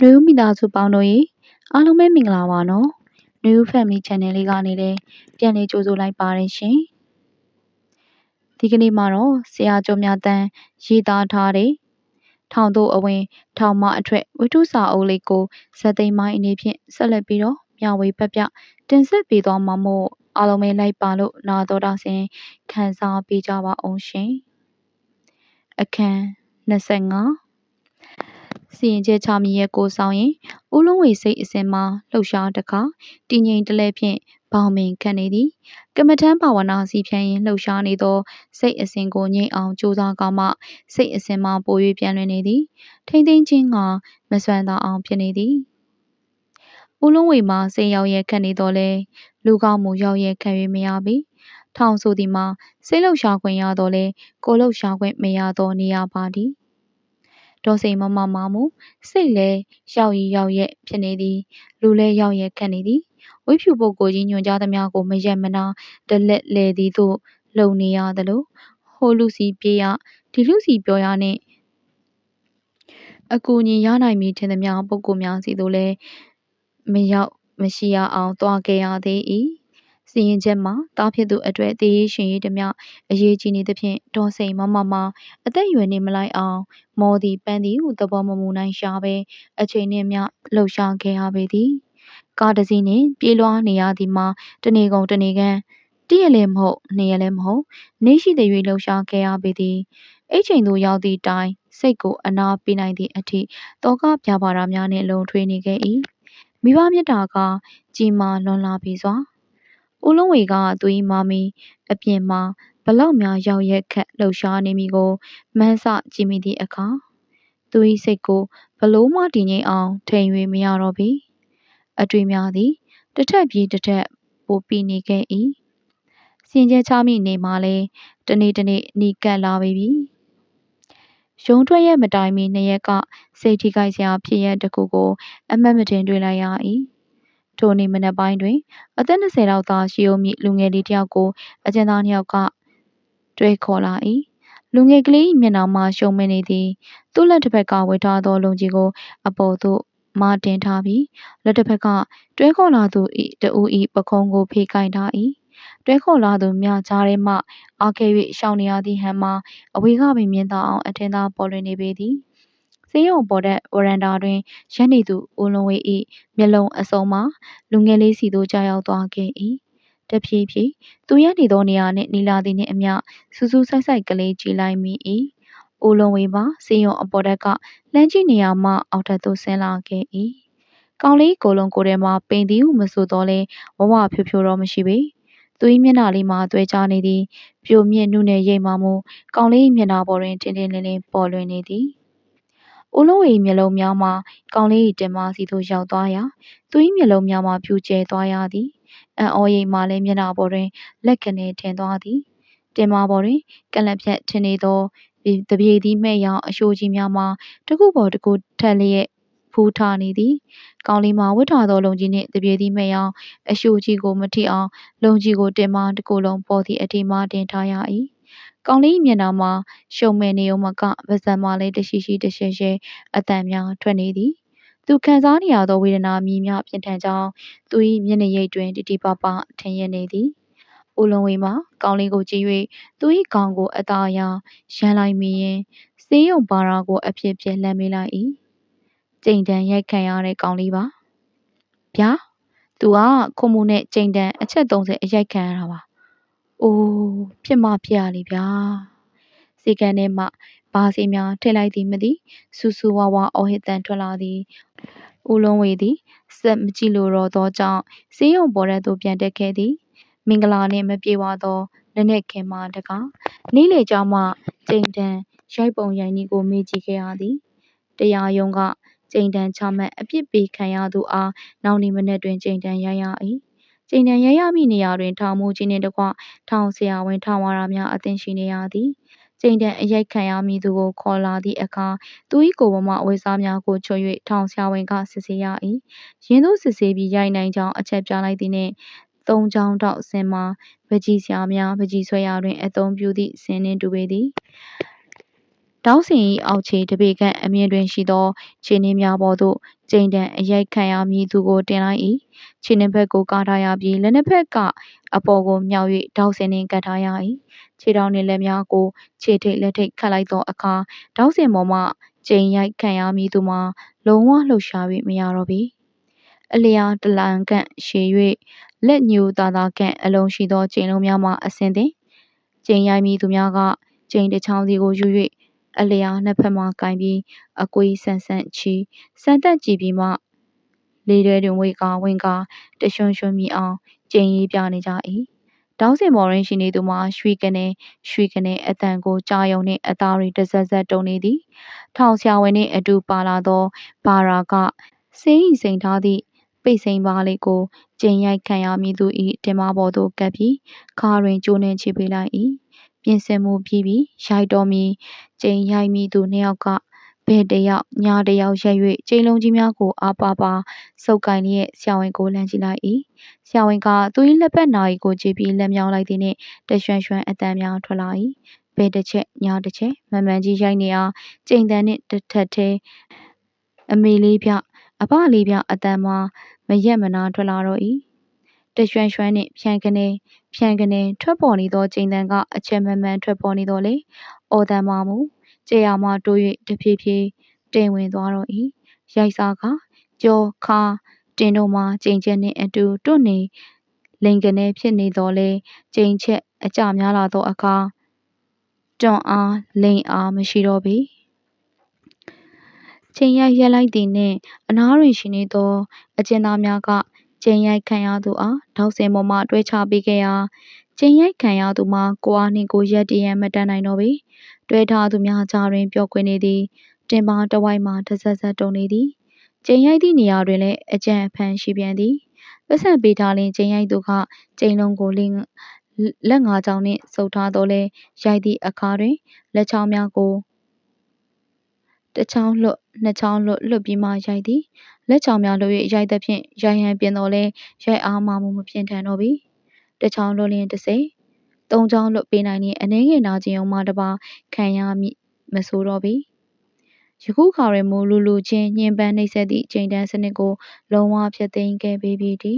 နွေဦးမိသားစုပေါင်းတို့ရေအားလုံးပဲမင်္ဂလာပါနော်နွေဦး Family Channel လေးကနေလည်းပြန်လည်ကြိုဆိုလိုက်ပါတယ်ရှင်ဒီကနေ့မှာတော့ဆရာကျော်မြတ်တန်းရေးသားထားတဲ့ထောင်တို့အဝင် ထောင်မအထွက်ဝိထုစာအုပ်လေးကိုဇက်သိမ်းမိုင်းအနေဖြင့်ဆက်လက်ပြီးတော့မျှဝေဖက်ပြတင်ဆက်ပေးသွားမှာမို့အားလုံးပဲလိုက်ပါလို့နာတော်တာစဉ်ခံစားပေးကြပါအောင်ရှင်အခန်း25 စီရင်ချက်ချမည်ရဲ့ကိုဆောင်ရင်ဦးလုံးဝေစိတ်အစဉ်မှာလှုပ်ရှားတခါတည်ငြိမ်တလဲဖြင့်ဘောင်ပင်ခံနေသည်ကမ္မထမ်းဘာဝနာစီဖြန်းရင်လှုပ်ရှားနေသောစိတ်အစဉ်ကိုငြိမ်အောင်ကြိုးစားကမှစိတ်အစဉ်မှာပို၍ပြန်လွင်နေသည်ထိမ့်သိမ့်ချင်းကမစွမ်းသာအောင်ဖြစ်နေသည်ဦးလုံးဝေမှာစိတ်ရောက်ရဲခတ်နေတော့လဲလူကောက်မှုရောက်ရဲခံ၍မရပြီထောင်ဆိုသည်မှာစိတ်လှုပ်ရှားခွင့်ရတော့လဲကိုလှုပ်ရှားခွင့်မရတော့နေရပါသည် ဒေါ်စိန်မမမမူစိတ်လဲရောက်ရည်ရောက်ရဲ့ဖြစ်နေသည်လူလဲရောက်ရဲ့ခတ်နေသည်ဝိဖြူပုဂ္ဂိုလ်ကြီးညွှန်ကြားသမျှကိုမရက်မနာတလက်လေသည်သို့လုံနေရသလိုဟိုလူစီပြေးရဒီလူစီပြောရနှင့်အကူအညီရနိုင်မည်ထင်သမျှပုဂ္ဂိုလ်များစီသို့လည်းမရောက်မရှိရအောင်တွားခဲ့ရသေး၏ စီရင်ချက်မှာတားဖြစ်သူအတွက်တည်ရရှင်ရေးတမျှအရေးကြီးနေသဖြင့်ဒေါ်စိန်မမမအသက်အရွယ်နေမလိုက်အောင်မော်သည်ပန်းသည်ဟုသဘောမမူနိုင်ရှာပဲအချိန်နှင့်မျှလှုပ်ရှားခဲ့ရပေသည်ကားတစ်စီးနှင့်ပြေးလွှားနေရသည်မှာတနေကုန်တနေကန်တည့်ရလည်းမဟုတ်နေရလည်းမဟုတ်နေရှိတဲ့၍လှုပ်ရှားခဲ့ရပေသည်အိတ်ချိန်သို့ရောက်သည့်တိုင်စိတ်ကိုအနာပေးနိုင်သည့်အထိတောကပြပါတာများနှင့်လုံထွေးနေခဲ့၏မိဘမြတ်တာကကြီးမားလွန်လာပြီစွာ ဦးလုံးဝေကသူ၏မမီအပြင်မှာဘလောက်များရောက်ရက်ခတ်လှုပ်ရှားနေမည်ကိုမှန်းဆကြည့်မိသည့်အခါသူ၏စိတ်ကိုဘလို့မှတည်ငြိမ်အောင်ထိန်၍မရတော့ပြီအတွေ့များသည်တစ်ထက်ပြီးတစ်ထက်ပိုပြီးနေခဲ့၏စင်ကြဲချမိနေမှလဲတနေ့တနေ့နီးကပ်လာပြီရုံထွက်ရဲ့မတိုင်မီနှစ်ရက်ကစိတ်ထိခိုက်စရာဖြစ်ရတစ်ခုကို အမှတ်မတင်တွေ့လိုက်ရ၏ ထိုနေ့မနက်ပိုင်းတွင် အသက်20လောက်သာရှိဦးမည့်လူငယ်လေးတစ်ယောက်ကို အကျဉ်းသားနှစ်ယောက်က တွေ့ခေါ်လာ၏လူငယ်ကလေး၏မျက်နှာမှာရှုံမနေသည်သူ့လက်တစ်ဖက်ကဝတ်ထားသောလုံကြီးကို အပေါ်သို့မတင်ထားပြီးလက်တစ်ဖက်ကတွဲခေါ်လာသူ၏တဦး၏ပခုံးကိုဖေးကိုင်ထား၏တွဲခေါ်လာသူမြကြားထဲမှအားခဲ၍ရှောင်နေရသည့်ဟန်မှာအဝေးကပင်မြင်သာအောင်အထင်သာပေါ်လွင်နေပေသည် ဆေးရုံပေါ်တဲ့ဝရန်တာတွင်ရပ်နေသူဦးလုံးဝေ၏မျက်လုံးအစုံမှာလူငယ်လေးစီသို့ကြာရောက်သွားခဲ့၏တဖြည်းဖြည်းသူရပ်နေသောနေရာနှင့်နီလာသည်နှင့်အမျှစူးစူးဆိုက်ဆိုက်ကလေးကြည်လိုက်မိ၏ဦးလုံးဝေပါဆေးရုံအပေါ်တက်ကလှမ်းကြည့်နေရမှအောက်ထပ်သို့ဆင်းလာခဲ့၏ကောင်လေးကိုလုံးကိုယ်ထဲမှာပိန်သည်ဟုမဆိုတော့လဲဝဝဖြိုးဖြိုးတော့မရှိပေသူ၏မျက်နှာလေးမှာသွဲကြနေသည်ပြိုမြင့်နှုနယ်ရိပ်မှမူကောင်လေး၏မျက်နှာပေါ်တွင်ထင်းထင်းလင်းလင်းပေါ်လွင်နေသည် ဦးလုံးဝေမျက်လုံးများမှာကောင်လေး၏တင်မစီသို့ရောက်သွားရာသူ၏မျက်လုံးများမှာဖြူကျဲသွားရသည်အံ့ဩရိပ်မှလည်းမျက်နှာပေါ်တွင်လက်ကနေထင်သွားသည်တင်မပေါ်တွင်ကလပ်ဖြတ်ထင်နေသောတပြေသည်မဲ့ရောင်အရှိုးကြီးများမှာတခုပေါ်တခုထက်လျက်ဖူးထားနေသည်။ကောင်းလေးမှာဝတ်ထားသောလုံကြီးနှင့်တပြေသည်မဲ့ရောင်အရှိုးကြီးကိုမထိအောင်လုံကြီးကိုတင်မတစ်ခုလုံးပေါ်သည့်အထိမှတင်ထားရ၏။ ကောင်းလေးမျက်နှာမှာရှုံမဲ့နေုံမကပါးစပ်မှလည်းတရှိရှိတရှဲရှဲအတန်များထွက်နေသည်။သူခံစားနေရသောဝေဒနာမြည်များပြင်းထန်ကြောင်းသူ၏မျက်နှာရိပ်တွင်တီတီပါပါထင်ရနေသည်။ဦးလုံးဝေမှာကောင်းလေးကိုကြည့်၍သူ၏ခေါင်းကိုအသာအရာရမ်းလိုက်မိရင်ဆေးရုံပါရာကိုအဖြစ်ဖြစ်လှမ်းမေးလိုက်၏ကြိမ်တန်ရိုက်ခံရတဲ့ကောင်လေးပါဗျာသူကခုံမှုနဲ့ကြိမ်တန်အချက်30အရိုက်ခံရတာပါ အိုး ဖြစ်မဖြစ်ရလေဗျာစီကန်ထဲမှ ဘာစီများ ထည့်လိုက်သည်မသိစူးစူးဝါဝါအော်ဟစ်တန်ထွက်လာသည် ဦးလုံးဝေသည်စက်မကြည့်လို့တော့သောကြောင့်စေးရုံပေါ်တဲ့သို့ ပြန်တက်ခဲ့သည် မင်္ဂလာနှင့် မပြေဝသောနနက်ခင်းမှတကား နေ့လေကြောင်းမှ ကြိမ်တန်ရိုက်ပုံရိုက်နည်းကို မေးကြည့်ခဲ့ရသည် တရားရုံးက ကြိမ်တန်ချမှတ် အပြစ်ပေးခံရသူအား နောက်နေ့မနက်တွင် ကြိမ်တန်ရိုက်ရ၏ ကြိမ်တန်ရိုက်ရမည့်နေရာတွင် ထောင်မှုကြီးနှင့်တကွ ထောင်ဆရာဝန် ထောင်ဝါရာများအသင့်ရှိနေရသည် ကြိမ်တန်အရိုက်ခံရမည်သူကို ခေါ်လာသည့်အခါ သူ၏ကိုယ်ပေါ်မှ အဝတ်စားများကိုချွတ်၍ထောင်ဆရာဝန်က စစ်ဆေးရ၏ရင်းသို့စစ်ဆေးပြီး ရိုက်နိုင်ကြောင်း အချက်ပြလိုက်သည်နှင့် သုံးချောင်းတောက်ဆင်မှာပကြီးဆရာများပကြီးဆွဲရာတွင် အသုံးပြုသည့်ဆင်းနှင့်တူပေသည် တောင်းစင်၏အောက်ခြေတပေခန့်အမြင့်တွင်ရှိသောခြေနှင်းများပေါ်သို့ကျိန်တံအရိုက်ခံရမည်သူကိုတင်လိုက်၏ခြေနှင်းဘက်ကိုကားထားရပြီးလက်နှစ်ဖက်ကအပေါ်ကိုမြောက်၍တောက်စင်နှင့်ကပ်ထားရ၏ခြေထောက်နှင့်လက်များကိုခြေထိတ်လက်ထိတ်ခတ်လိုက်သောအခါတောက်စင်ပေါ်မှကျိန်ရိုက်ခံရမည်သူမှာလုံးဝလှုပ်ရှား၍မရတော့ပေအလျားတလန်ခန့်ရှည်၍လက်ညှိုးသာသာခန့်အလုံးရှိသောကျိန်လုံးများမှအဆင်းသည်ကျိန်ရိုက်မည်သူများကကျိန်တစ်ချောင်းစီကိုယူ၍ အလျားနှစ်ဖက်မှကိုင်ပြီး အကွေးဆန်ဆန်ချီစံတက်ကြည့်ပြီးမှ လေထဲတွင် ဝေကာဝင်ကာတရွှွန်ရွှွန်မြည်အောင်ကျိန်ရေးပြနေကြ၏တောင်းစင်မော်ရင်းရှိနေသူမှာ ရွှေကနေရွှေကနေအတန်ကိုကြားယုံနှင့် အသားတွေတဆက်ဆက်တုံနေသည် ထောင်ဆရာဝန်နှင့်အတူပါလာသော ဘာရာကစေးဤစိန်ထားသည့်ပိတ်စိန်ပါလေးကိုကျိန်ရိုက်ခံရမည်သူ၏တင်မပေါ်သို့ကပ်ပြီးခါတွင်ကျိုးနှင့်ချိပေးလိုက်၏ ပြင်ဆင်မှုပြီးပြီးရိုက်တော်မီကျိန်ရိုက်မည်သူနှစ်ယောက်ကဘယ်တယောက်ညာတယောက်ရက်၍ကျိန်လုံးကြီးများကိုအားပါပါစုပ်ကိုင်လျက်ဆရာဝန်ကိုလှမ်းကြည့်လိုက်၏ဆရာဝန်ကသူ၏လက်ပတ်နာရီကိုကြည့်ပြီးလက်မြောင်းလိုက်သည်နှင့်တရွှန်ရွှန်အတန်များထွက်လာ၏ဘယ်တစ်ချက်ညာတစ်ချက်မမှန်ကြီးရိုက်နေအားကျိန်တန်နှင့်တစ်ထက်သေးအမေလေးပြအဖလေးပြအတန်မှာမရက်မနာထွက်လာတော့၏ တရွှန်ရွှန်နှင့် ဖြန်ကနေဖြန်ကနေထွက်ပေါ်နေသောကျိန်တန်ကအချက်မမှန်ထွက်ပေါ်နေတော့လေအော်တန်မှာမူကြေရမှတိုး၍တဖြည်းဖြည်းတင်ဝင်သွားတော့၏ရိုက်စားကကြောခါတင်တို့မှာကျိန်ချက်နှင့်အတူတွန့်နေလိန်ကနေဖြစ်နေတော့လေကျိန်ချက်အကြများလာသောအခါတွန့်အားလိန်အားမရှိတော့ပေချိန်ရိုက်ရက်လိုက်သည်နှင့်အနားတွင်ရှိနေသောအကျဉ်းသားများက ချိန်ရိုက်ခံရသူအားထောက်စင်ပေါ်မှတွဲချပေးခဲ့ရာချိန်ရိုက်ခံရသူမှာကိုအားနှင့်ကိုရက်တရံမတတ်နိုင်တော့ပေတွဲထားသူများကြားတွင်ပျော်ကွယ်နေသည်တင်ပါတဝိုက်မှတဆက်ဆက်တုံနေသည်ကျိန်ရိုက်သည့်နေရာတွင်လည်းအကြံအဖန်ရှိပြန်သည်ပတ်စံပေးထားလင်ကျိန်ရိုက်သူကကျိန်လုံးကိုလင်းလက်ငါးချောင်းနှင့်ဆုပ်ထားတော့လဲရိုက်သည့်အခါတွင်လက်ချောင်းများကိုတစ်ချောင်းလွတ်နှစ်ချောင်းလွတ်လွတ်ပြီးမှရိုက်သည် လက်ချောင်းများလွတ်၍ရိုက်သဖြင့်ရိုက်ဟန်ပြင်တော်လဲရိုက်အားမှမမပြင်းထန်တော့ပြီတစ်ချောင်းလွတ်လျင်တစ်စိသုံးချောင်းလွတ်ပေးနိုင်ရင်အနှဲငယ်နာကျင်အောင်မှတပါခံရမည်မဆိုတော့ပြီယခုခါတွင်မူလူလူချင်းညှဉ်းပန်းနှိပ်စက်သည့်ချိန်တန်းစနစ်ကိုလုံးဝဖျက်သိမ်းခဲ့ပေပြီ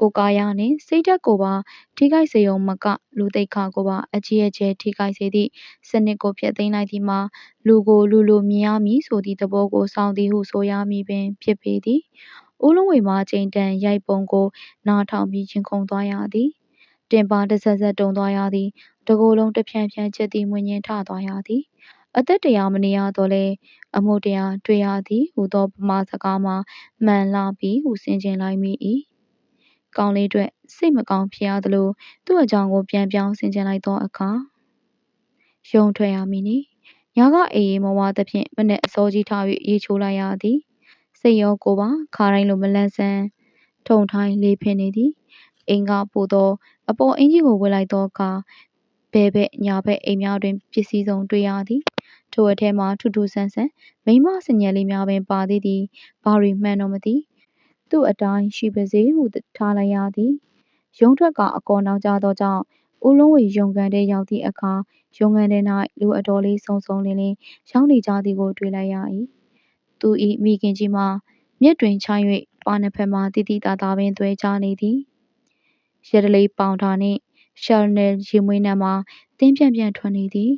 တည်းကိုကာယနှင့် စိတ်ဓာတ်ကိုပါ ထိခိုက်စေရုံမက လူသိက္ခာကိုပါ အကြီးအကျယ်ထိခိုက်စေသည့် စနစ်ကို ဖျက်သိမ်းလိုက်သည်မှာ လူကို လူလိုမြင်ရမည်ဆိုသည့်သဘောကို ဆောင်သည်ဟု ဆိုရမည်ပင်ဖြစ်ပေသည် ဦးလုံးဝေမှာချိန်တန်ရိုက်ပုံကို နားထောင်ပြီး ရင်ခုန်သွားရသည် တင်ပါတဆက်ဆက်တုံသွားရသည်တကိုယ်လုံး တဖြန်းဖြန်းချက်သည်မွင်ញင်ထသွားရသည် အသက်တရားမနေရတော့လဲအမှုတရားတွေ့ရသည်ဟူသောပမာစကားမှာ မှန်လာပြီးဟူဆင်ခြင်လိုက်မိ၏ ကောင်းလေးအတွက်စိတ်မကောင်းဖြစ်ရသလိုသူ့အကြောင်းကိုပြန်ပြောင်းဆင်ခြင်လိုက်သောအခါယုံထွက်ရမည်နီညကအေးအေးမဝါသဖြင့်မနဲ့အစောကြီးထား၍ရေချိုးလိုက်ရသည်စိတ်ရောကိုယ်ပါခါတိုင်းလိုမလန့်ဆန်းထုံထိုင်းလေးဖင်နေသည်အင်္ဂါပို့သောအပေါ်အင်ကြီးကိုဝတ်လိုက်သောအခါဘဲဘဲညာဘက်အိမ်များတွင်ပစ္စည်းစုံတွေ့ရသည်ထိုအထဲမှာထူးထူးဆန်းဆန်းမိမစညက်လေးများပင်ပါသေးသည်ဘာတွေမှန်တော့မသိ သူ့အတိုင်းရှိပါစေဟုထားလိုက်ရသည်ရုံးထွက်ကအကောနောက်ကျသောကြောင့်ဦးလုံးဝေရုံကန်ထဲရောက်သည့်အခါရုံကန်ထဲ၌လူအတော်လေးစုံစုံလင်းလင်းရောက်နေကြသည်ကိုတွေ့လိုက်ရ၏သူ၏မိခင်ကြီးမှာမြက်တွင်ချိုင်း၍ပါနှစ်ဖက်မှတိတိတသားပင်သွဲချနေသည်ရတလေးပေါင်ထားနှင့်ရှယ်နယ်ရေမွေးနှံမှာတင်းပြန့်ပြန့်ထွက်နေသည်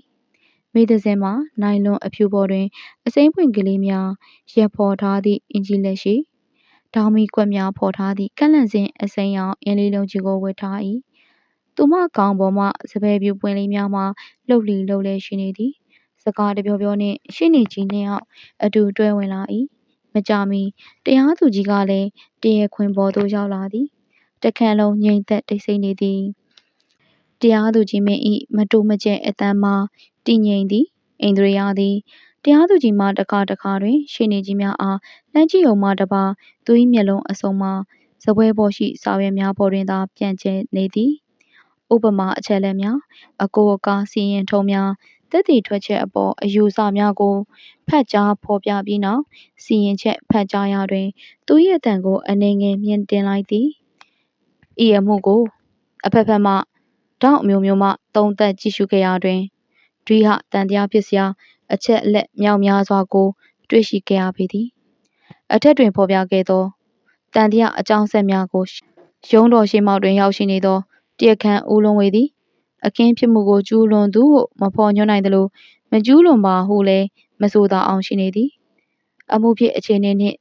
မေတစင်မှာနိုင်လွန်အဖြူပေါ်တွင် အစိမ်းပွင့်ကလေးများရက်ဖော်ထားသည့်အင်ကြီးလက်ရှိ ဒေါင်းမီကွက်များဖော်ထားသည့်ကန့်လန့်စင်အစိမ်းရောင်အင်းလေးလုံးကြီးကိုဝတ်ထား၏သူမကောင်းပေါ်မှစပယ်ပြူပွင့်လေးများမှာလှုပ်လီလှုပ်လဲရှိနေသည်စကားတပြောပြောနှင့်ရှင်းနေကြီးနှစ်ယောက်အတူတွဲဝင်လာ၏မကြမီတရားသူကြီးကလည်းတရခွင်ပေါ်သို့ရောက်လာသည်တခန့်လုံးငြိမ်သက်တိတ်ဆိတ်နေသည်တရားသူကြီးမင်းဤမတိုးမကျဲအတန်းမှာတည်ငြိမ်သည်ဣန္ဒြေယသည် တရားသူကြီးမှတခါတခါတွင် ရှေနေကြီးများအား လှမ်းကြည့်ုံမှတပါသူ၏မျက်လုံးအစုံမှာစပွဲပေါ်ရှိ စာရွက်များပေါ်တွင်သာ ပြန့်ကျဲနေသည် ဥပမာ အချက်လက်များ အကိုအကား စီရင်ထုံးများတက်တည်ထွက်ချက်အပေါ် အယူဆများကို ဖတ်ကြားဖော်ပြပြီးနောက် စီရင်ချက်ဖတ်ကြားရာတွင် သူ၏အတန်ကို အနေငယ်မြင့်တင်လိုက်သည် ဤအမှုကိုအဖက်ဖက်မှတောင်းအမျိုးမျိုးမှ သုံးသက်ကြည့်ရှုခဲ့ရာတွင် ဒွိဟတန်တရားဖြစ်စရာ အချက်အလက်မြောက်များစွာကို တွေ့ရှိခဲ့ရပေသည်အထက်တွင်ဖော်ပြခဲ့သောတန်တရားအကြောင်းဆက်များကိုရုံးတော်ရှိမောက်တွင်ရောက်ရှိနေသောတရားခံဦးလုံးဝေသည်အခင်းဖြစ်မှုကိုကျူးလွန်သူဟုမဖော်ညွှန်းနိုင်သလိုမကျူးလွန်ပါဟုလည်းမဆိုသာအောင်ရှိနေသည်အမှုဖြစ်အခြေအနေနှင့်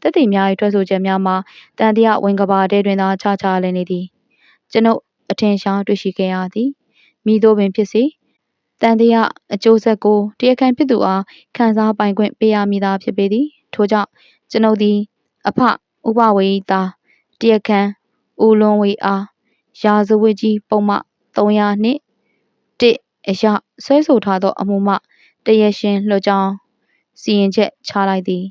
တက်တည်များ၏ထွက်ဆိုချက်များမှာတန်တရားဝင်ကဘာတဲတွင်သာခြားခြားလည်နေသည်ကျွန်ုပ်အထင်ရှားတွေ့ရှိခဲ့ရသည်မိတို့ပင်ဖြစ်စေ တန်တရားအကျိုးဆက်ကိုတရားခံဖြစ်သူအားခံစားပိုင်ခွင့်ပေးရမည်သာဖြစ်ပေသည်ထို့ကြောင့်ကျွန်ုပ်သည်အဖဥပဝေဤသားတရားခံဦးလွန်ဝေအားရာဇဝတ်ကြီးပုံမှ300နှင့်1အရဆွဲဆိုထားသော အမှုမှတရရှင်လွှတ်ကြောင်းစီရင်ချက်ချလိုက်သည်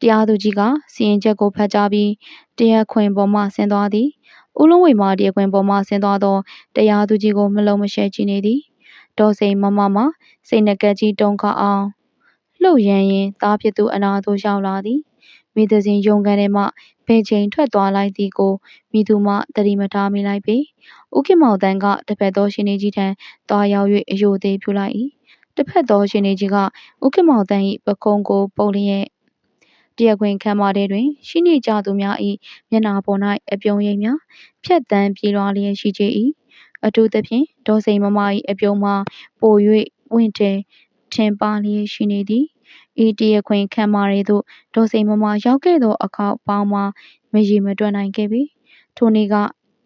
တရားသူကြီးကစီရင်ချက်ကိုဖတ်ကြားပြီးတရားခွင်ပေါ်မှဆင်းသွားသည်ဦးလုံးဝေမှတရားခွင်ပေါ်မှဆင်းသွားသောတရားသူကြီးကိုမလုံးမရှဲကြည့်နေသည် ဒေါ်စိန်မမမှစိတ်နှကက်ကြီးတုံခအောင်လှုပ်ရမ်းရင်သားဖြစ်သူအနာသို့ရောက်လာသည်မိသစဉ်ယုံကန်ထဲမှဘယ်ချိန်ထွက်သွားလိုက်သည်ကိုမိသူမှတတိမထားမိလိုက်ပေဥခင်မောင်တန်းကတစ်ဖက်သောရှင်နေကြီးထံသွားရောက်၍အယိုသေးဖြူလိုက်၏တစ်ဖက်သောရှင်နေကြီးကဥခင်မောင်တန်း၏ပခုံးကိုပုံလျက်တရားခွင်ခမ်းမထဲတွင် ရှိနေကြသူများ၏မျက်နှာပေါ်၌အပြုံးရိပ်များဖြတ်တန်းပြေးလွှားလျက်ရှိကြ၏ အထူးသဖြင့်ဒေါ်စိန်မမ၏အပြုံးမှာပို၍ဝင့်တယ်ထင်ပါလျက်ရှိနေသည်ဤတရားခွင်ခမ်းမတွေသို့ဒေါ်စိန်မမရောက်ခဲ့သောအခါပေါင်းမှာမရေမတွက်နိုင်ခဲ့ပေထိုနေ့က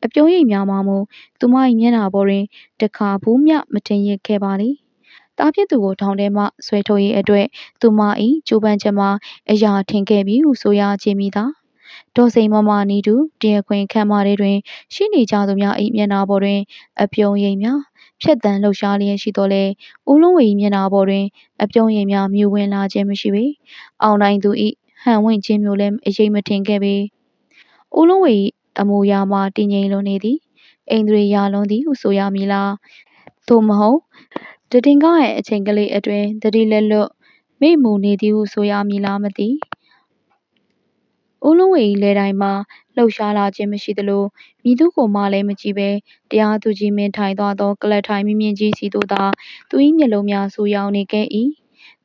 အပြုံးရိပ်များမှမူသူမ၏မျက်နှာပေါ်တွင်တခါဘူးမျှမထင်ရခဲ့ပါသည်တားဖြစ်သူကိုထောင်ထဲမှဆွဲထုတ်ရေးအတွက်သူမ၏ကြိုးပမ်းချက်မှာအရာထင်ခဲ့ပြီဟုဆိုရခြင်းမိသာ ဒေါ်စိန်မမနီတူတရားခွင်ခမ်းမထဲတွင် ရှိနေကြသူများ၏မျက်နှာပေါ်တွင် အပြုံးရိပ်များဖြတ်တန်းလှုပ်ရှားလျက်ရှိတော်လဲဦးလုံးဝေ၏မျက်နှာပေါ်တွင် အပြုံးရိပ်များမြူဝင်လာခြင်းမရှိပေအောင်တိုင်းသူ၏ဟန်ဝင့်ခြင်းမျိုးလည်းအရေးမထင်ခဲ့ပေဦးလုံးဝေ၏အမူအရာမှာတည်ငြိမ်လွန်နေသည်အိန္ဒြေရာလွန်သည်ဟုဆိုရမည်လားသို့မဟုတ်တတင်ကားရဲ့အချိန်ကလေးအတွင်းတတိလက်လွတ်မိမူနေသည်ဟုဆိုရမည်လားမသိ ဦးလုံးဝေ၏လဲတိုင်းမှာ လှုပ်ရှားလာခြင်းမရှိသလိုမိသူကိုမှလည်းမကြည့်ပဲတရားသူကြီးမင်းထိုင်သွားသောကလတ်ထိုင်မြင့်မြင့်ကြီးစီသို့သာ သူ၏မျက်လုံးများ ဆူရောင်နေခဲ့၏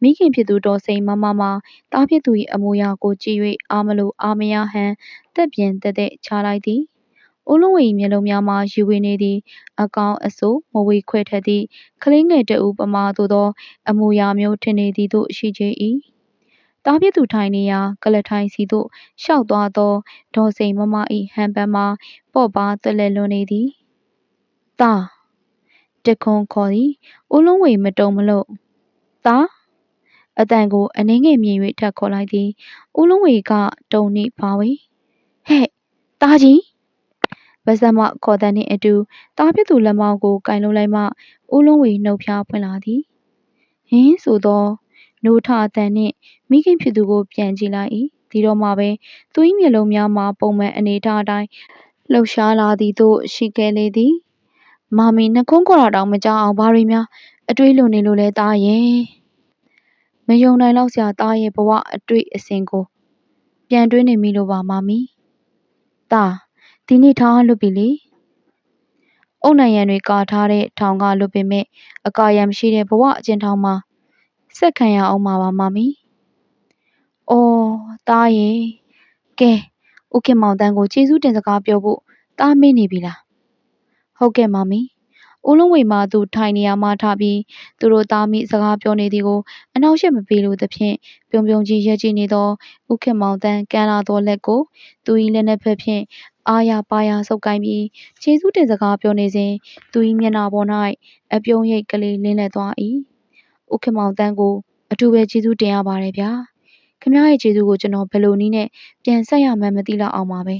မိခင်ဖြစ်သူတော်စိန်မမမှာတားဖြစ်သူ၏အမူအရာကိုကြည့်၍အာမလို့အာမရဟန်တက်ပြင်းတက်တဲ့ချလိုက်သည် ဦးလုံးဝေ၏မျက်လုံးများမှာယူဝေနေသည်အကောင်အဆိုး မဝေခွဲထက်သည့် ကလေးငယ်တဦးပမာသို့သော အမူအရာမျိုး ထင်နေသည်သို့ ရှိချေ၏ တားပြသူထိုင်နေရာကလထိုင်စီသို့ရှောက်သွားသောဒေါ်စိန်မမ၏ဟန်ပန်မှာပေါ့ပါသွက်လက်လွန်နေသည်။သားတခွန်းခေါ်သည်ဦးလုံးဝေမတုံမလို့သားအတန်ကိုအနှင်းငယ်မြင်၍ထပ်ခေါ်လိုက်သည်ဦးလုံးဝေကတုံနှင့်ပါဝေဟဲ့သားကြီးဗဇက်မခေါ်တဲ့နှင့်အတူတားပြသူလက်မောင်းကိုကင်လုံးလိုက်မှဦးလုံးဝေနှုတ်ဖျားဖွင့်လာသည်ဟင်းဆိုသော နိုးထအတန်နှင့် မိခင်ဖြစ်သူကို ပြန်ကြည့်လိုက်၏ဒီတော့မှပဲ သူ၏မျက်လုံးများမှာ ပုံမှန်အနေထားအတိုင်း လှုပ်ရှားလာသည်သို့ ရှိခဲ့လေသည် မာမီ နှကုန်းခေါ်တာတောင် မကြောက်အောင် ဘာတွေများ အတွေးလွန်နေလို့လဲ သားရဲ့မယုံနိုင်လောက်စရာ သားရဲ့ ဘဝအတွေ့အစဉ်ကို ပြန်တွေးနေမိလို့ပါ မာမီ သား ဒီနေ့ ထားလွတ်ပြီလေ အုတ်နိုင်ရန်တွေ ကာထားတဲ့ ထောင်က လွတ်ပေမဲ့အကာရံမရှိတဲ့ ဘဝအကျဉ်းထောင်မှာ ဆက်ခံရအောင်ပါပါမမီ။အော်တားရဲ့ကဲဦးခင်မောင်တန်းကိုကျေးဇူးတင်စကားပြောဖို့တားမေ့နေပြီလား။ဟုတ်ကဲ့မမီ။ဦးလုံးဝေမှသူထိုင်နေရမှထပြီးသူတို့သားမိစကားပြောနေသည်ကိုအနောက်ရှက်မပေးလို့သဖြင့်ပြုံပြုံကြီးရက်ကြည့်နေသောဦးခင်မောင်တန်းကန်လာသောလက်ကိုသူ၏လက်နှစ်ဖက်ဖြင့်အာရပါရဆုပ်ကိုင်းပြီးကျေးဇူးတင်စကားပြောနေစဉ်သူ၏မျက်နှာပေါ်၌အပြုံးရိပ်ကလေးလင်းလက်သွား၏ ဦးခင်မောင်တန်းကိုအထူးပဲကျေးဇူးတင်ရပါတယ်ဗျာခမရဲ့ကျေးဇူးကိုကျွန်တော်ဘယ်လိုနည်းနဲ့ပြန်ဆက်ရမှန်းမသိလောက်အောင်ပါပဲ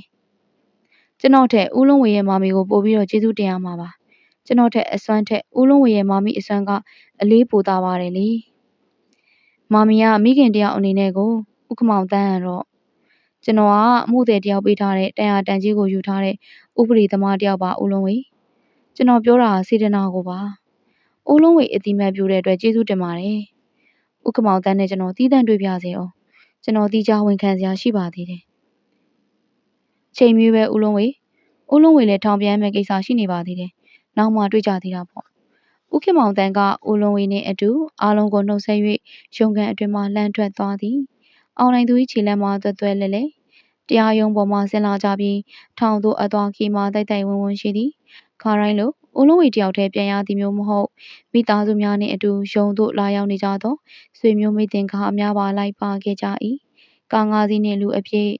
ကျွန်တော်ထက်ဦးလုံးဝေရဲ့မာမီကိုပို့ပြီးတော့ကျေးဇူးတင်ရမှာပါကျွန်တော်ထက်အစွမ်းထက်ဦးလုံးဝေရဲ့မာမီအစွမ်းကအလေးပိုသားပါတယ်လေမာမီကမိခင်တယောက်အနေနဲ့ကိုဥက္ကမောင်တန်းရတော့ကျွန်တော်ကအမှုသည်တယောက်ပေးထားတဲ့တန်ရာတန်ကြီးကိုယူထားတဲ့ဥပဒေသမားတယောက်ပါဦးလုံးဝေကျွန်တော်ပြောတာစေတနာကိုပါ ဦးလုံးဝေအတိမတ်ပြတဲ့အတွက်ကျေးဇူးတင်ပါတယ်ဥက္ကမောင်တန်းနဲ့ကျွန်တော်တီးတန့်တွေ့ပြစေအောင်ကျွန်တော်တီးခြားဝန်ခံစရာရှိပါသေးတယ်ချိန်မြွေးပဲဦးလုံးဝေဦးလုံးဝေလည်းထောင်ပြန်မဲ့ကိစ္စရှိနေပါသေးတယ်နောက်မှတွေ့ကြသေးတာပေါ့ဦးခင်မောင်တန်းကဦးလွန်ဝေနှင့်အတူအားလုံးကိုနှုတ်ဆက်၍ရုံကန်အတွင်မှလှမ်းထွက်သွားသည်။အောင်နိုင်သူ၏ခြေလက်မှသွဲသွဲလဲလဲတရားရုံးပေါ်မှဆင်းလာကြပြီးထောင်သို့အသွားခီမှတိုက်တိုက်ဝန်းဝန်းရှိသည်။ခါတိုင်းလို ဦးလုံးဝေတယောက်တည်းပြန်ရသည်မျိုးမဟုတ်မိသားစုများနှင့်အတူရုံသို့လာရောက်နေကြသောဆွေမျိုးမိတ်တင်ကားများပါလိုက်ပါခဲ့ကြ၏။ကားငါးစီးနှင့်လူအပြည့်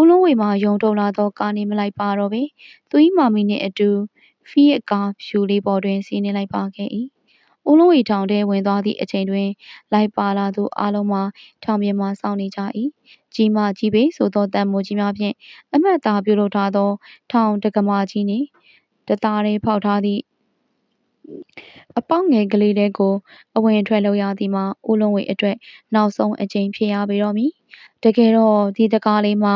ဦးလုံးဝေမှရုံထုတ်လာသောကားနှင့်မလိုက်ပါတော့ပေသူ၏မာမီနှင့်အတူဖီးအကားဖြူလေးပေါ်တွင်စီးနှင်းလိုက်ပါခဲ့၏။ဦးလုံးဝေထောင်ထဲဝင်သွားသည့်အချိန်တွင် လိုက်ပါလာသူအားလုံးမှာထောင်ပြင်မှစောင့်နေကြ၏။ကြီးမကြီးပေဆိုသောတန်မိုးကြီးများဖြင့်အမှတ်သားပြုလုပ်ထားသော ထောင်တက္ကမကြီးနှင့် တသားတည်းဖောက်ထားသည့်အပေါက်ငယ်ကလေးတဲကို အဝင်အထွက်လုပ်ရသည်မှာဦးလုံးဝေအတွက်နောက်ဆုံးအကြိမ်ဖြစ်ရပေတော့မည်။တကယ်တော့ဒီတကားလေးမှာ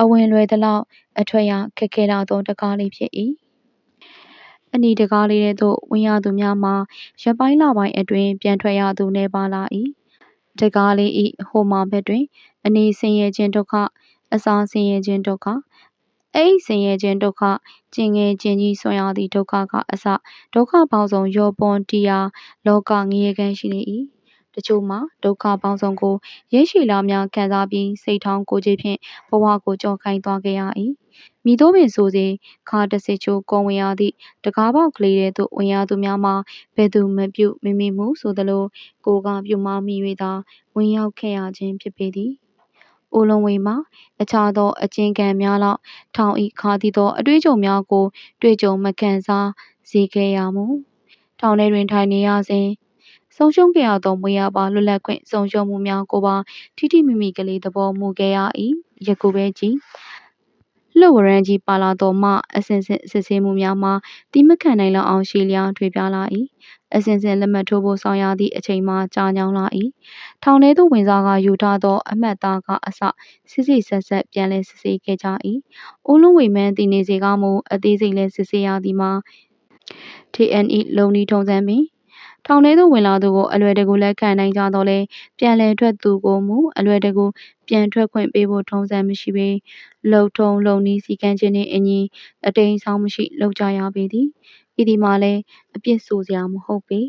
အဝင်လွယ်သလောက်အထွက်ရခက်ခဲလာသောတကားလေးဖြစ်၏။အနီတကားလေးထဲသို့ဝင်ရသူများမှာရက်ပိုင်းလပိုင်းအတွင်းပြန်ထွက်ရသူနည်းပါးလာ၏။တကားလေး၏ဟိုမှာဘက်တွင် အနေဆင်းရဲခြင်းဒုက္ခအစာဆင်းရဲခြင်းဒုက္ခ အဲ့ဆင်းရဲခြင်းဒုက္ခကျင်ငယ်ခြင်းကြီးဆွံ့ရသည့်ဒုက္ခကအစဒုက္ခပေါင်းစုံရောပွန်တီယာလောကငရေကန်ရှိနေ၏တချို့မှာဒုက္ခပေါင်းစုံကိုရိရှိလာများခံစားပြီးစိတ်ထောင်းကိုကြီးဖြင့်ဘဝကိုကြော်ခိုင်းသွားခဲ့ရ၏မိတို့ပင်ဆိုစေခါတစိချိုးကုံဝင်ရသည့်တကားပေါက်ကလေးတဲ့သို့ဝင်ရသူများမှာဘယ်သူမပြုမိမိမှုဆိုသလိုကိုကပြုမမိ၍သာဝင်ရောက်ခဲ့ရခြင်းဖြစ်ပေသည် အိုလုံးဝေမှာ အခြားသော အကျဉ်းခံများလောက် ထောင်ဤခါသည့်သော အတွေ့အကြုံများကို တွေ့ကြုံမခံစားစေခဲ့ရမူ ထောင်ထဲတွင် ထိုင်နေရစဉ် ဆုံးရှုံးခဲ့ရသော မွေရပါလွတ်လပ်ခွင့်ဆုံးရှုံးမှုများကိုပါ ထိထိမိမိကလေး သဘောမူခဲ့ရ၏ယခုပဲကြည် လှုပ်ဝရမ်းကြီးပါလာတော်မှအစဉ်စဉ်စစ်ဆေးမှုများမှာတိမခံနိုင်လောက်အောင်ရှိလျာထွေပြလာ၏အစဉ်စဉ်လက်မှတ်ထိုးဖို့ဆောင်ရသည့်အချိန်မှာကြာညောင်းလာ၏ထောင်ထဲသို့ဝင်စားကယူထားသော အမှတ်သားကအစစစ်စစ်ဆက်ဆက်ပြန်လည်စစ်ဆေးခဲ့ကြ၏အိုးလုံးဝေမန်းတည်နေစေကမူအသေးစိတ်လဲစစ်ဆေးရသည်မှာ TNE လုံနီထုံစံပင် ထောင်ထဲသို့ဝင်လာသူကို အလွယ်တကူလက်ခံနိုင်ကြတော့လဲပြန်လည်ထွက်သူကိုမူအလွယ်တကူပြန်ထွက်ခွင့်ပေးဖို့ထုံစံမရှိပေလုံထုံလုံနီစီကံချင်းနှင့်အညီအတိမ်ဆောင်မရှိလောက်ကြရပေသည်ဤဒီမှာလဲအပြစ်ဆိုစရာမဟုတ်ပေ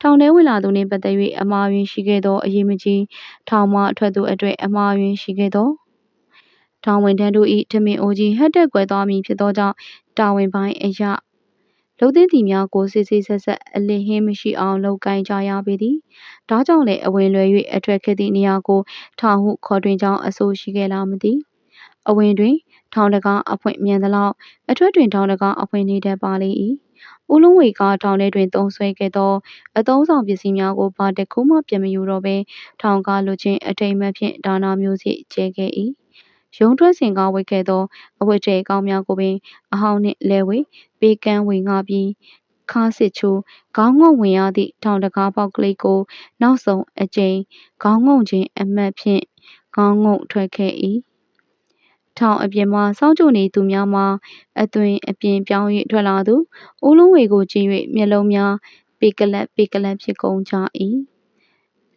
ထောင်ထဲဝင်လာသူနှင့်ပတ်သက်၍အမှားယွင်းရှိခဲ့သောအရေးမကြီးထောင်မှအထွက်သူအတွက်အမှားယွင်းရှိခဲ့သောထောင်ဝင်တန်းတို့၏ထမင်းအိုကြီးဟတ်တက်ကွယ်သွားမည်ဖြစ်သောကြောင့်တာဝန်ပိုင်းအရာ လှုပ်သင်းသည်များကိုစစ်စစ်ဆက်ဆက်အလစ်ဟင်းမရှိအောင်လုပ်ကိုင်ကြရပေသည်။ဒါကြောင့်လည်းအဝင်လွယ်၍အထွက်ခဲ့သည့်နေရာကိုထောင်ဟုခေါ်တွင်ကြောင်းအဆိုရှိခဲ့လားမသိ။အဝင်တွင်ထောင်တကားအဖွင့်မြန်သလောက်အထွက်တွင်ထောင်တကားအဖွင့်နေတတ်ပါလေ၏။ဦးလုံးဝေကထောင်ထဲတွင်သုံးဆွဲခဲ့သောအသုံးဆောင်ပစ္စည်းများကိုဘာတစ်ခုမှပြန်မယူတော့ဘဲထောင်ကားလွတ်ခြင်းအထိမ်းအမှတ်ဖြင့်ဒါနာမျိုးစီကျဲခဲ့၏ရုံးထွက်စဉ်ကဝတ်ခဲ့သောအဝတ်ထည်ကောင်းများကိုပင်အဟောင်းနှင့်လဲဝေ ပေးကမ်းဝေငှပြီးခါးစစ်ချိုးခေါင်းငုံဝင်ရသည့်ထောင်တကားပေါက်ကလေးကို နောက်ဆုံးအကြိမ်ခေါင်းငုံခြင်းအမှတ်ဖြင့်ခေါင်းငုံထွက်ခဲ့၏ထောင်အပြင်မှစောင့်ကြိုနေသူများမှာအသွင်အပြင်ပြောင်း၍ထွက်လာသူဦးလုံးဝေကိုကြည့်၍မျက်လုံးများပေကလတ်ပေကလတ်ဖြစ်ကုန်ကြ၏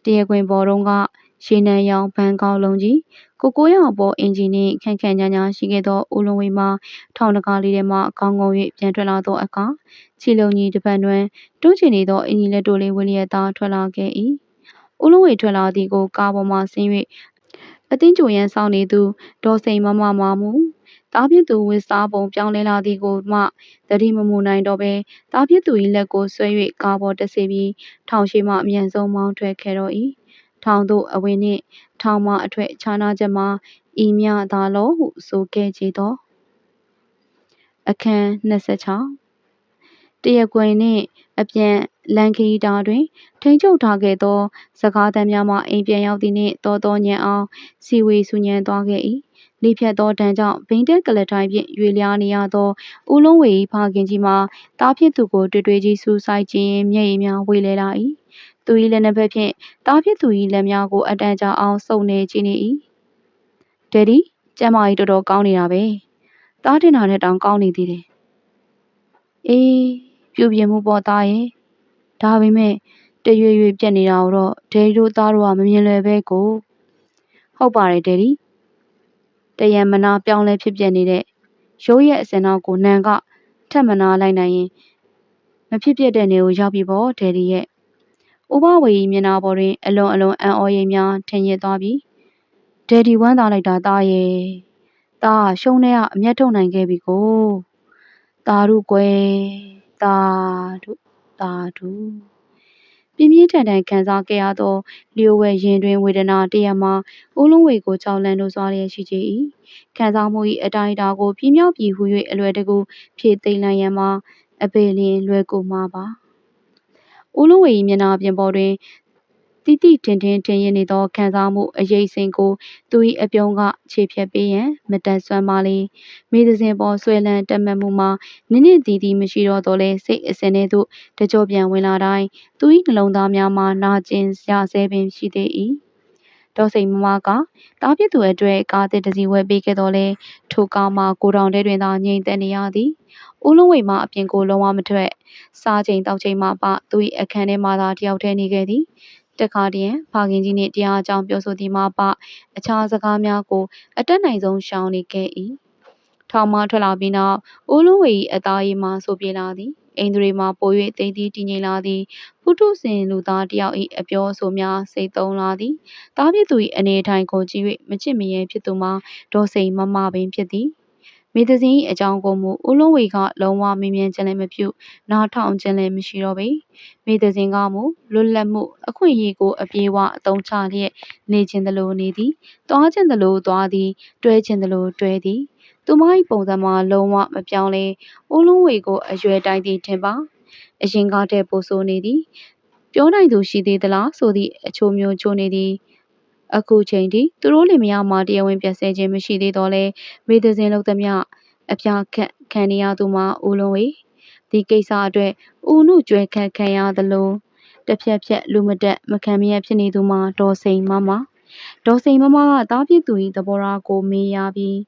တရားခွင်ပေါ်တုန်းကရေနံရောင်ဘန်ကောက်လုံးကြီး ကိုကိုရောင်ပေါ်အင်ဂျင်နှင့်ခန့်ခန့်ညာညာရှိခဲ့သောဦးလုံးဝေမှထောင်တကားလေးထဲမှခေါင်းငုံ၍ပြန်ထွက်လာသောအခါခြေလုံးကြီးတစ်ပတ်တွင်တွန်းချင်နေသောအင်ဂျင်လက်တို့လေးဝလျက်သားထွက်လာခဲ့၏ဦးလုံးဝေထွက်လာသည်ကိုကားပေါ်မှဆင်း၍အတင်းကြိုရန်ဆောင်နေသူဒေါ်စိန်မမမမူတားပြစ်သူဝစ်စားပုံပြောင်းလဲလာသည်ကိုမှသတိမမူနိုင်တော့ဘဲတားပြစ်သူ၏လက်ကိုဆွဲ၍ကားပေါ်တက်စေပြီးထောင်ရှိမှအမြန်ဆုံးမောင်းထွက်ခဲ့တော့၏ထောင်သို့အဝင်နှင့် ထောင်မှအထွက်ခြားနာချက်မှာဤမျှသာလောဟုဆိုခဲ့ကြသောအခန်း26တရကွင်နှင့်အပြန်လန်ခီတာတွင် ထိန်ချုပ်ထားခဲ့သော စကားသံများမှအိမ်ပြန်ရောက်သည်နှင့်တော်တော်ညံအောင်စီဝေဆူညံသွားခဲ့၏လေဖြတ်သောတန်ကြောင့်ဘိန်းတက်ကလတိုင်းဖြင့်ရွေလျားနေရသောဦးလုံးဝေဖခင်ကြီးမှာတားဖြစ်သူကိုတွေ့တွေ့ကြီးစူးဆိုင်ခြင်းမျက်ရည်များဝေလဲလာ၏ သူ၏လက်နှစ်ဖက်ဖြင့်တားဖြစ်သူ၏လက်များကို အတန်ကြာအောင်စုပ်နေကြည့်နေ၏ဒယ်ဒီကျမကြီးတော်တော်ကောင်းနေတာပဲတားတင်တာနဲ့တောင်ကောင်းနေသေးတယ်အေးပြုပြင်မှုပေါ်သားရဲ့ဒါပေမဲ့တရွေ့ရွေ့ပြက်နေတာတော့ဒယ်ဒီတို့သားတို့ကမမြင်လွယ်ပဲကိုဟုတ်ပါတယ်ဒယ်ဒီတယံမနာပြောင်းလဲဖြစ်ပြနေတဲ့ရိုးရဲ့အစင်နောက်ကိုနန်ကထက်မနာလိုက်နိုင်ရင်မဖြစ်ဖြစ်တဲ့နေကိုရောက်ပြီပေါ့ဒယ်ဒီရဲ့ ဥပဝေဤမျက်နှာပေါ်တွင် အလွန်အလွန်အံ့ဩရိပ်များထင်ရစ်သွားပြီဒယ်ဒီဝမ်းသာလိုက်တာတားရဲ့တားရှုံးနေကအမျက်ထုတ်နိုင်ခဲ့ပြီကိုတာတို့ကွယ်တာတို့တာတို့ပြင်းပြင်းထန်ထန်ခံစားခဲ့ရသောလျိုဝဲရင်တွင်ဝေဒနာတရမှာဦးလုံးဝေကိုကြောက်လန့်လို့စွာလျက်ရှိကြ၏ခံစားမှု၏အတိုင်းအတာကိုပြင်းမြောက်ပြီးဟူ၍အလွယ်တကူဖြည့်သိမ့်လိုက်ရန်မှာအပေလျင်လွယ်ကူမှာပါ ဦးလုံးဝေ၏မျက်နှာပြင်ပေါ်တွင်တိတိထင်ထင်ထင်ရနေသောခံစားမှုအရေးစိန်ကိုသူ၏အပြုံးကခြေဖြတ်ပေးရန်မတန်ဆွမ်းပါလေမိသစဉ်ပေါ်ဆွဲလန်းတက်မှတ်မှုမှာနစ်နစ်တီတီမရှိတော့တော့လဲစိတ်အစဉ်ထဲသို့တကြောပြန်ဝင်လာတိုင်းသူ၏နှလုံးသားများမှာနာကျင်ရဆဲပင်ရှိသေး၏ဒေါ်စိန်မမကတားပြစ်သူအတွက်ကားတစ်တစီဝယ်ပေးခဲ့တော့လဲထိုကားမှာကိုတောင်တဲတွင်သာငြိမ်သက်နေရသည် ဦးလုံးဝေမှအပြင်ကိုလုံးဝမထွက်စားချိန်တောက်ချိန်မှပသူ၏အခန်းထဲမှသာတယောက်တည်းနေခဲ့သည်တခါတည်းဖခင်ကြီးနှင့်တရားအကြောင်းပြောဆိုသည်မှပအခြားစကားများကို အတက်နိုင်ဆုံးရှောင်နေခဲ့၏ထောင်မှထွက်လာပြီးနောက်ဦးလုံးဝေ၏အသားရည်မှဆိုပြေလာသည်အိမ်သူတွေမှပို၍တိမ်တီးတည်ငြိမ်လာသည်ဖုထုစင်လူသားတယောက်၏အပြောအဆိုများစိတ်သုံးလာသည်တားပြစ်သူ၏အနေထိုင်ကိုကြည့်၍မချစ်မရဲဖြစ်သူမှာဒေါ်စိန်မမပင်ဖြစ်သည် မိသဇင်း၏အကြောင်းကိုမူဦးလုံးဝေကလုံးဝမင်းမြန်းခြင်းလည်းမပြုနားထောင်ခြင်းလည်းမရှိတော့ပေမိသဇင်းကမူလွတ်လပ်မှု အခွင့်အရေးကိုအပြေးအဝအသုံးချလျက်နေခြင်းသလိုနေသည်တွားခြင်းသလိုတွားသည်တွဲခြင်းသလိုတွဲသည်သူမ၏ပုံစံမှာလုံးဝမပြောင်းလဲဦးလုံးဝေကိုအရွယ်တိုင်းသည်ထင်ပါအရင်ကတည်းပိုဆိုးနေသည်ပြောနိုင်သူရှိသေးသလားဆိုသည့်အချို့မျိုးချိုးနေသည် အခုချိန်ထိသူတို့လင်မယားမှာတရားဝင်ပြတ်ဆဲခြင်းမရှိသေးတော့လဲမေသဇင်လုပ်သမျှအပြာခန့်ခံနေရသူမှာဦးလုံးဝေဒီကိစ္စအတွက်ဦးနုကျွဲခန့်ခံရသလိုတစ်ဖြက်ဖြက်လူမတက်မခံမရဖြစ်နေသူမှာဒေါ်စိန်မမဒေါ်စိန်မမကတားပြစ်သူ၏သဘောထားကိုမေးရပြီး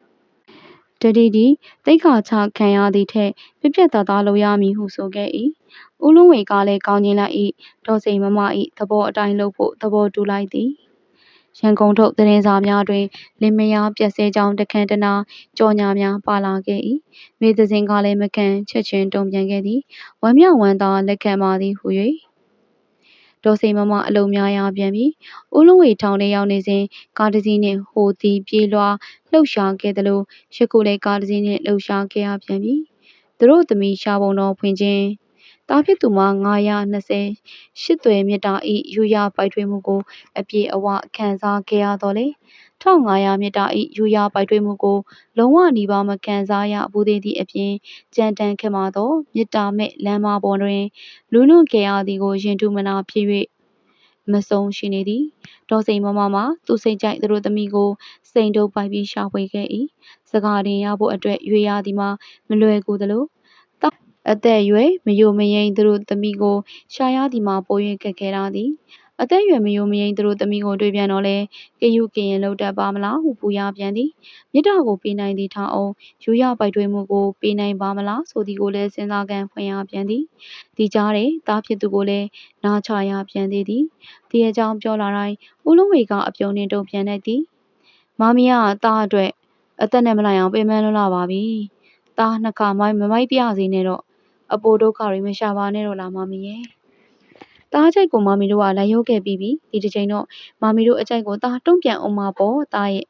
တတိဒီတိတ်ခါချခံရသည့်ထက်ပြပြသားသားလုပ်ရမည်ဟုဆိုခဲ့၏ဦးလုံးဝေကလည်းကောင်းခြင်းလိုက်၏ဒေါ်စိန်မမ၏သဘောအတိုင်းလုပ်ဖို့သဘောတူလိုက်သည် ရန်ကုန်ထုတ်သတင်းစာများတွင်လင်မယားပြက်စဲကြောင်းတခမ်းတနာကြော်ညာများပါလာခဲ့၏မေသဇင်ကလည်းမကန်ချက်ချင်းတုံ့ပြန်ခဲ့သည်ဝမ်းမြောက်ဝမ်းသာလက်ခံပါသည်ဟု၍ဒေါ်စိန်မမအလုံးများရပြန်ပြီဦးလုံးဝေထောင်ထဲရောက်နေစဉ်ကားတစ်စီးနှင့်ဟိုသည်ပြေးလွှားလှုပ်ရှားခဲ့သလိုရခုလည်းကားတစ်စီးနှင့်လှုပ်ရှားခဲ့ရပြန်ပြီသူတို့သမီးရှားပုံတော်ဖွင့်ခြင်း တားဖြစ်သူမှာ920ရှစ်သွဲမြစ်တာဤယူရပိုက်ထွေးမှုကို အပြည့်အဝခံစားခဲ့ရတော့လေ1500မြစ်တာဤယူရပိုက်ထွေးမှုကို လုံးဝနီးပါးမခံစားရဘူးသေးသည့်အပြင်ကြံတန်းခက်မှသောမြစ်တာမဲ့လမ်းမပေါ်တွင် လူလွန်ခဲ့ရသည်ကိုရင်ထုမနာဖြစ်၍မဆုံးရှိနေသည်ဒေါ်စိန်မမမှာသူစိတ်ကြိုက်သူတို့သမီးကိုစိန်တုပ်ပိုက်ပြီးရှာဖွေခဲ့၏စကားတင်ရဖို့အတွက်ရွေရသည်မှာမလွယ်ကူသလို အသက်အရွယ်မယိုမယိမ်းသူတို့သမီးကို ရှာရသည်မှာပို၍ခက်ခဲလာသည်အသက်အရွယ်မယိုမယိမ်းသူတို့သမီးကိုတွေ့ပြန်တော့လဲကယူကရင်လောက်တတ်ပါမလားဟုပူရပြန်သည်မြစ်တာကိုပေးနိုင်သည်ထားအောင်ယူရပိုက်ထွေးမှုကိုပေးနိုင်ပါမလားဆိုသည်ကိုလည်းစဉ်းစားကန်ဖွင့်ရပြန်သည်ဒီကြားတဲ့တားဖြစ်သူကိုလည်းနားချရပြန်သေးသည်ဒီအကြောင်းပြောလာတိုင်းဦးလုံးဝေကအပြုံးနှင့်တုံပြန်တတ်သည်မမီးကတားအတွက်အသက်နဲ့မလိုက်အောင်ပြင်ပန်းလွန်းလာပါပြီ။တားနှစ်ခါမိုင်းမမိုက်ပြစေနဲ့တော့ အပိုဒုက္ခတွေမရှာပါနဲ့တော့လားမမီရဲ့။တားချိုက်ကိုမမီတို့ကလိုက်ရုပ်ခဲ့ပြီးပြီဒီတစ်ချိန်တော့မမီတို့အကြိုက်ကိုတားတုံ့ပြန်အောင်မှာပေါ့တားရဲ့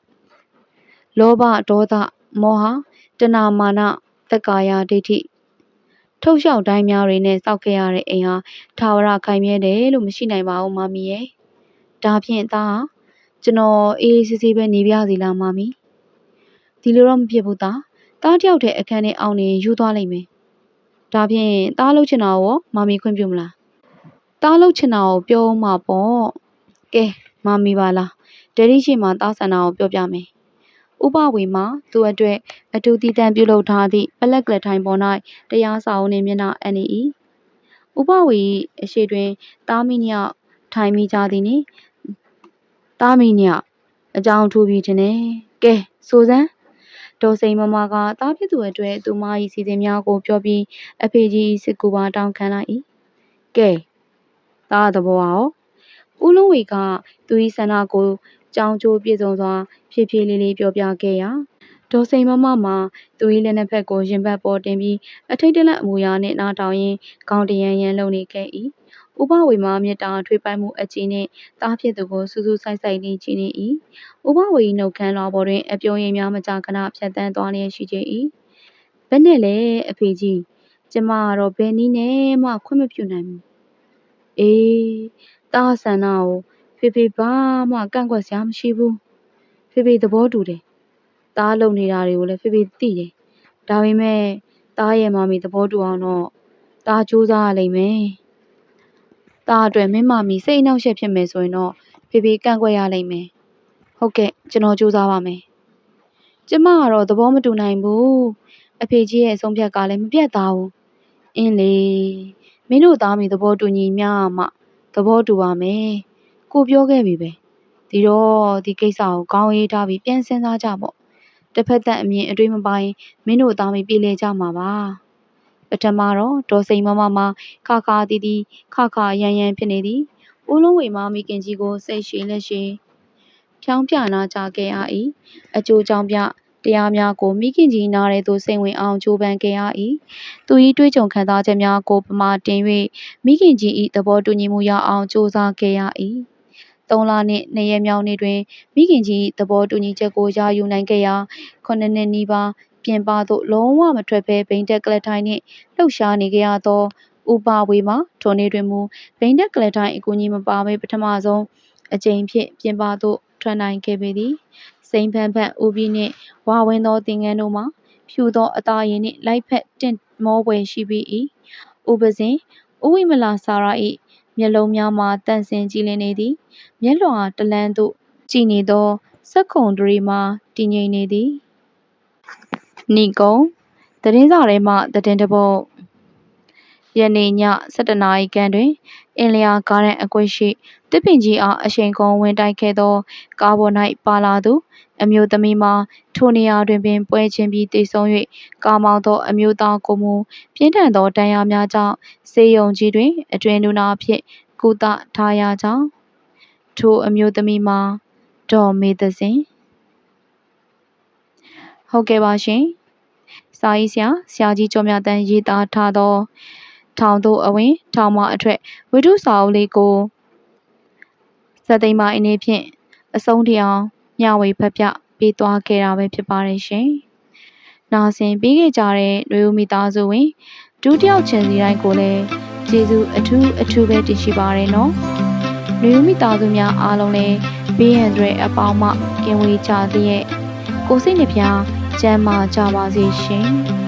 လောဘဒေါသမောဟတဏမာနတက္ကာယဒိဋ္ဌိထုတ်လျှောက်တိုင်းများတွေနဲ့စောက်ခဲ့ရတဲ့အိမ်ဟာထာဝရခိုင်မြဲတယ်လို့မရှိနိုင်ပါဘူးမမီရဲ့ဒါဖြင့်သားဟာကျွန်တော်အေးအေးဆေးဆေးပဲနေပြစီလားမမီဒီလိုတော့မဖြစ်ဘူးသားတားတယောက်တည်းအခန်းထဲအောင်နေယူသွားလိမ့်မယ် ဒါဖြင့်တားလှုပ်ချင်တာရောမမီခွင့်ပြုမလားတားလှုပ်ချင်တာကိုပြောမှပေါ့ကဲမမီပါလားဒယ်ဒီရှိမှတားဆန္ဒကိုပြောပြမယ်ဥပဝေမှာသူအတွက်အတူတည်တံပြုလုပ်ထားသည့်ပလက်ကလထိုင်ပေါ်၌တရားစာအုပ်နှင့်မျက်နှာအပ်နေ၏ဥပဝေ၏အရှိတွင်တားမိညထိုင်မိကြသည်နှင့်တားမိညအကြောင်းထူပြီးတင်နေကဲဆိုစမ်း ဒေါ်စိန်မမကတားဖြစ်သူအတွက်သူမ၏စီစဉ်များကိုပြောပြီးအဖေကြီးစစ်ကူပါတောင်းခံလိုက်၏ကဲတားသဘောအောင်ဦးလုံးဝေကသူ၏ဆန္ဒကိုကြောင်းကျိုးပြည့်စုံစွာဖြည်းဖြည်းလေးလေးပြောပြခဲ့ရာဒေါ်စိန်မမမှာသူ၏လက်နှစ်ဖက်ကိုရင်ဘတ်ပေါ်တင်ပြီးအထိတ်တလန့်အမူအရာနှင့်နားထောင်ရင်းခေါင်းတရန်ရန်လုံနေခဲ့၏ ဥပဝေမှာမေတ္တာထွေးပိုက်မှုအကြီးနှင့်တားဖြစ်သူကိုစူးစူးဆိုင်ဆိုင်နေကြည့်နေ၏ဥပဝေ၏နှုတ်ခမ်းလွှာပေါ်တွင်အပြုံးရည်များမကြာခဏဖြတ်တန်းသွားလျက်ရှိကြ၏ဘယ်နဲ့လဲအဖေကြီးကျမကတော့ဘယ်နည်းနဲ့မှခွင့်မပြုနိုင်ဘူးအေးတားဆန္ဒကိုဖေဖေဘာမှကန့်ကွက်စရာမရှိဘူးဖေဖေသဘောတူတယ်။သားလုံနေတာတွေကိုလည်းဖေဖေသိတယ်။ဒါပေမဲ့သားရဲ့မမီသဘောတူအောင်တော့သားစူးစမ်းရလိမ့်မယ်။ သားအတွက်မင်းမမီစိတ်အနှောက်အယှက်ဖြစ်မယ်ဆိုရင်တော့ဖေဖေကန့်ကွက်ရလိမ့်မယ်။ဟုတ်ကဲ့ကျွန်တော်စူးစမ်းပါမယ်။ကျမကတော့သဘောမတူနိုင်ဘူး။အဖေကြီးရဲ့အဆုံးဖြတ်ကလည်းမပြတ်သားဘူး။အင်းလေမင်းတို့သားမီသဘောတူညီမျှမှသဘောတူပါမယ်။ကိုပြောခဲ့ပြီပဲ။ဒီတော့ဒီကိစ္စကိုခေါင်းအေးထားပြီးပြန်စဉ်းစားကြပေါ့။တစ်ဖက်သက်အမြင်အတွေးမပိုင်းမင်းတို့သားမီပြေလည်ကြမှာပါ ပထမတော့ဒေါ်စိန်မမမခါခါတီးတီးခါခါရန်ရန်ဖြစ်နေသည်ဦးလုံးဝေမမိခင်ကြီးကိုစိတ်ရှည်လက်ရှည်ဖြောင်းပြနာကြခဲ့ရ၏အကျိုးကြောင့်ပြတရားများကိုမိခင်ကြီးနားရဲသို့စိတ်ဝင်အောင်ကြိုးပမ်းခဲ့ရ၏သူ၏တွေးကြုံခံစားချက်များကိုပမာတင်၍မိခင်ကြီး၏သဘောတူညီမှုရအောင်ကြိုးစားခဲ့ရ၏သုံးလနှင့်နှစ်ရက်မြောက်နေ့တွင်မိခင်ကြီး၏သဘောတူညီချက်ကိုရယူနိုင်ခဲ့ရာခုနှစ်နှစ်နီးပါး ပြင်ပသို့လုံးဝမထွက်ဘဲဘိန်းတက်ကလထိုင်နှင့်လှုပ်ရှားနေခဲ့ရသောဥပဝေမှာထိုနေ့တွင်မူဘိန်းတက်ကလထိုင်အကူအညီမပါဘဲပထမဆုံးအကြိမ်ဖြင့်ပြင်ပသို့ထွက်နိုင်ခဲ့ပေသည်စိန်ဖန်ဖန်ဦးပြီးနှင့်ဝဝင်းသောသင်ငန်းတို့မှာဖြူသောအသားရည်နှင့်လိုက်ဖက်တင့်မောပွေရှိပြီး၏ဥပစဉ်ဥဝိမလာစာရ၏မျက်လုံးများမှာတန့်စင်ကြည်လင်နေသည်မျက်လွှာတလန်းသို့ကြည်နေသောစက္ခုံတရီမှာတည်ငြိမ်နေသည် နီကုံသတင်းစာထဲမှသတင်းတစ်ပုဒ်ယနေ့ည7:00နာရီခန့်တွင် အင်လျာကားရန်အကွက်ရှိတစ်ပင်ကြီးအားအရှိန်ကုန်းဝင်တိုက်ခဲ့သော ကားပေါ်၌ပါလာသူ အမျိုးသမီးမှာ ထိုနေရာတွင်ပင်ပွဲချင်းပြီးတေဆုံး၍ကားမောင်းသော အမျိုးသားကိုမူပြင်းထန်သောဒဏ်ရာများကြောင့်စေယုံကြီးတွင် အတွင်လူနာအဖြစ်ကုသထားရကြောင်း ထိုအမျိုးသမီးမှာ ဒေါ်မေသဇင် ဟုတ်ကဲ့ပါရှင်။စာရေးဆရာဆရာကြီးကျော်မြတ်တန်းရေးသားထားသော ထောင်သို့အဝင် ထောင်မှအထွက်ဝိတုစာအုပ်လေးကိုစက်သိမ်းမအင်းဖြင့်အဆုံးထိအောင်ညဝေဖက်ပြပေးသွားခဲ့တာပဲဖြစ်ပါတယ်ရှင်။နာဆင်ပြီးခဲ့ကြတဲ့နှွေဦးမိသားစုဝင်ဒုတိယချင်စီတိုင်းကိုလည်းကျေးဇူးအထူးအထူးပဲတင်ရှိပါရနော်။နှွေဦးမိသားစုများအားလုံးလည်းဘေးရန်တွေအပေါင်းမှကင်းဝေးကြသည့်ရဲ့ကိုစိတ်နှပြ ချမ်းမာကြပါစေရှင်။